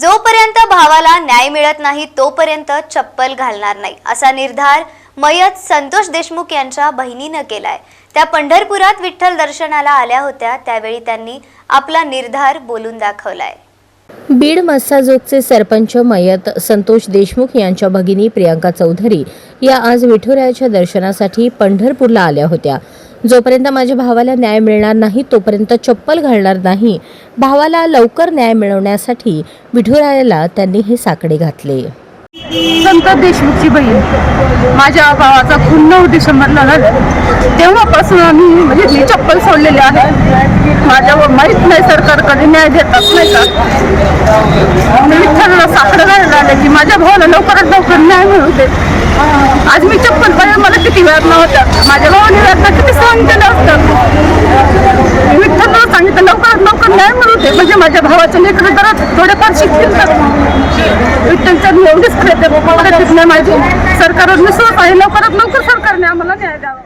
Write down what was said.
जोपर्यंत भावाला न्याय मिळत नाही तोपर्यंत चप्पल घालणार नाही असा निर्धार मयत संतोष देशमुख यांच्या बहिणीनं केलाय. त्या पंढरपुरात विठ्ठल दर्शनाला आल्या होत्या त्यावेळी त्यांनी आपला निर्धार बोलून दाखवलाय. बीड मस्साजोगचे सरपंच मयत संतोष देशमुख यांच्या भगिनी प्रियांका चौधरी या आज विठुरायाच्या दर्शनासाठी पंढरपूरला आल्या होत्या. जोपर्यंत माझ्या भावाला न्याय मिळणार नाही तोपर्यंत चप्पल घालणार नाही. भावाला लवकर न्याय मिळवण्यासाठी विठुरायाला त्यांनी हे साकडे घातले. संत देशमुखची बहीण. माझ्या भावाचा खून नऊ डिसेंबरला झाला. तेव्हापासून आम्ही म्हणजे मी चप्पल सोडलेली आहे. माझ्या माहीत नाही सरकारकडे न्याय देतात नाही का? मी विठ्ठलला साकडं घालायला आलं की माझ्या भावाला लवकरात लवकर न्याय मिळू दे. आज मी चप्पल पाहिजे मला माझ्या भावाने वेदना किती सहन केलं असतं. विठ्ठल सांगितलं लवकरात लवकर न्याय मिळू दे. म्हणजे माझ्या भावाच्या लेकरं जरा थोडेफार शिकतील तर. विठ्ठलच्या एवढीच प्रयत्न नाही माझी. सरकारवर विश्वास आहे लवकरात लवकर सरकारने आम्हाला न्याय द्यावा.